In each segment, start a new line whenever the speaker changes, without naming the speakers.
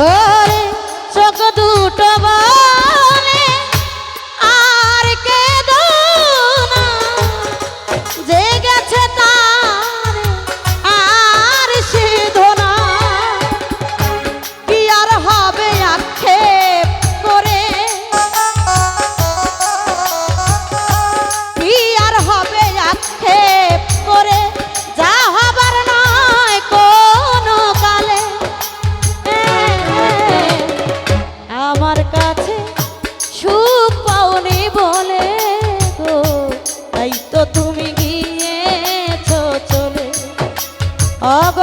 ও অগ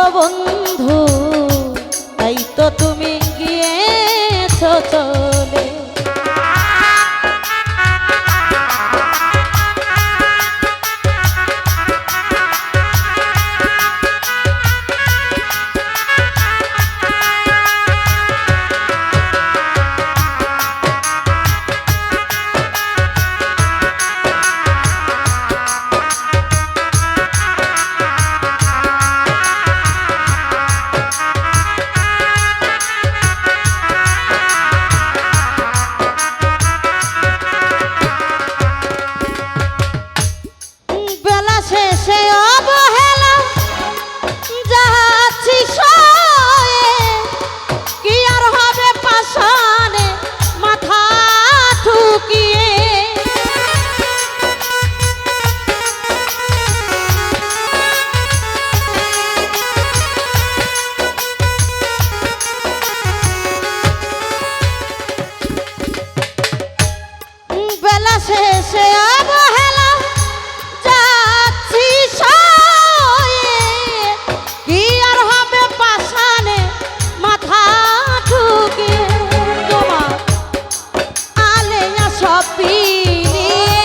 নিয়ে।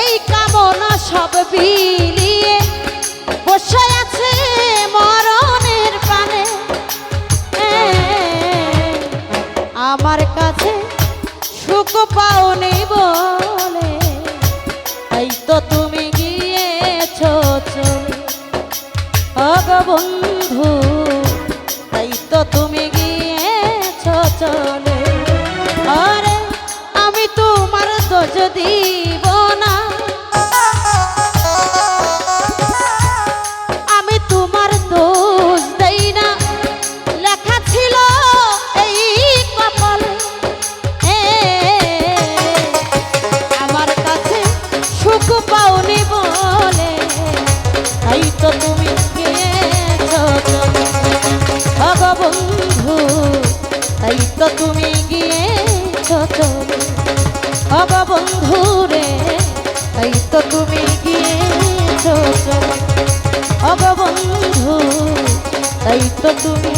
এই কামনা সব বিলিয়ে বসে আছে মরণের পানে আমার কাছে সুখ পাওনি বলে। তাই তো তুমি গিয়েছ, চলে। অগ বন্ধু তাই তো তুমি দোষ না। আমি তোমার দোষ দেই না। লেখা ছিল আমার কাছে সুখ পাওনি বলে। তাই তো তুমি। বন্ধু তো তুমি গিয়েছ চলে ভগ বন্ধু রে তাই তো তুমি গিয়েছ চলে। ভগ বন্ধু তাই তো তুমি